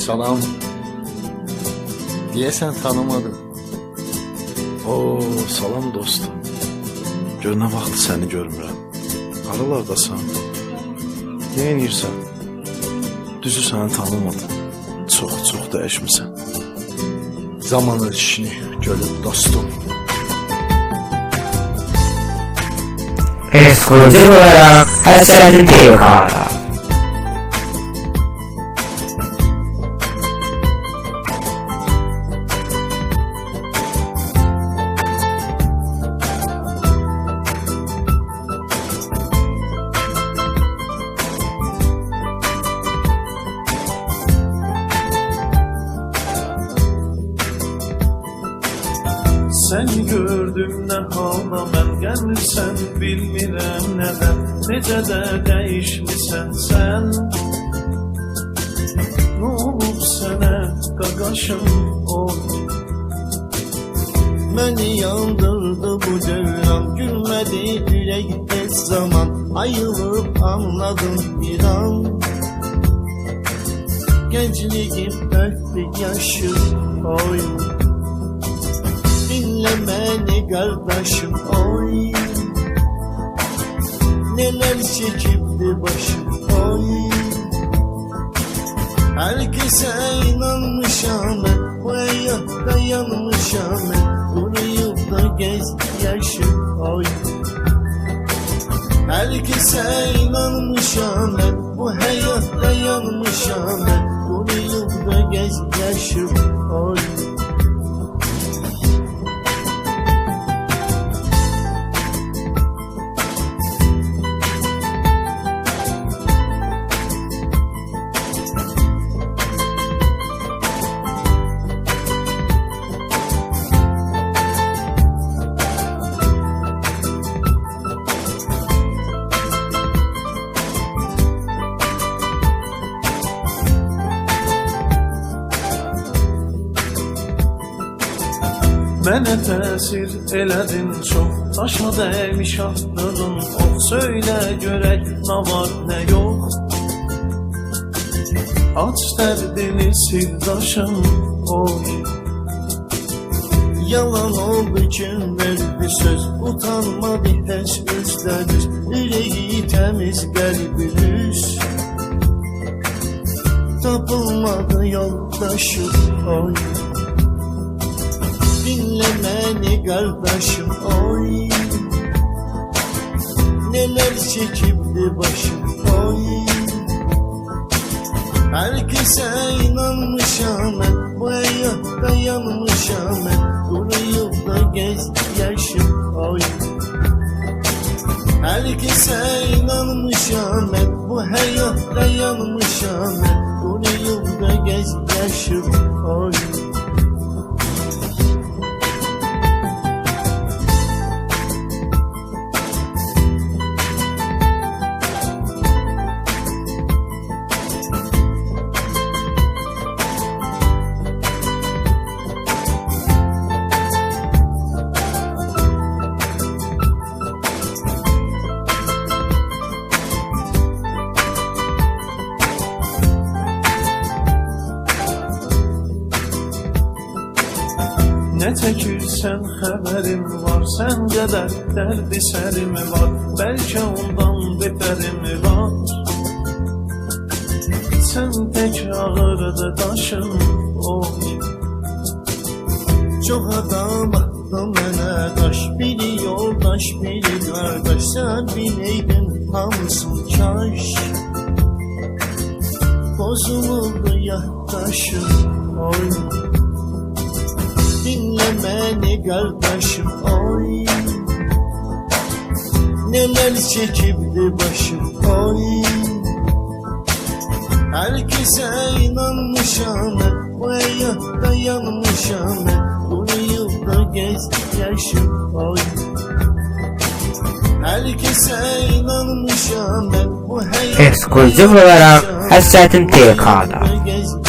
Salam. Deyəsən tanımadım. Oo, salam dostum. Gör nə vaxt səni görmürəm. Haralardasan? Nə edirsən? Düzü səni tanımadım. Çox, çox dəyişmisən. Zaman işini görüb dostum. Ekskluzif olarak Hasret'in TV'da. Səni gördüm nə halda mən gəlmirsən bilmirəm nədən Necə də dəyişmisən sən Nə olub sənə qaqaşım o Məni yandırdı bu dövran Gülmədi ürək heç zaman. Ayılıb anladım bir an. Gəncliğim öptü yaşı. Oy beni kardeşim oy. Neler çekipti başım oy. Herkese inanmışam ben Bu hayatta yanmışam ben Kuruyup da gez yaşım oy. Herkese inanmışam ben Bu hayatta yanmışam ben Kuruyup da gez yaşım oy Mənə təsir elədin çox Daşa dəymiş atlığın ox Söylə görək nə var nə yox Aç dərdini sirdaşım oy. Yalan oldu kim verdi söz Utanmadı heç üstədir Yüreği təmiz qəlbiniz Tapılmadı yoldaşım oy Dinle beni kardeşim oy. Neler çekipti başım oy. Herkese inanmışam ben Bu hayatta yanmışam ben. Kuruyup da gez yaşım oy. Herkese inanmışam ben Bu hayatta yanmışam ben. Kuruyup da gez yaşım oy Ne çəkirsən xəbərim var Sən qədər dərdi sərim var. Bəlkə ondan betərim var. Sən tək ağırdı daşım oy Çok adam baktı mənə daş Biri yoldaş, biri qardaş Sən bileydin hamısın kaş Bozulurdu yaddaşım oy beni kardeşim oy Neler çekipti başım oy Herkese inanmışam ben Bu hayatta yanmışam ben Kuruyup da gez yaşım oy Ekskluzif olarak Hasret'in TV'da. Gez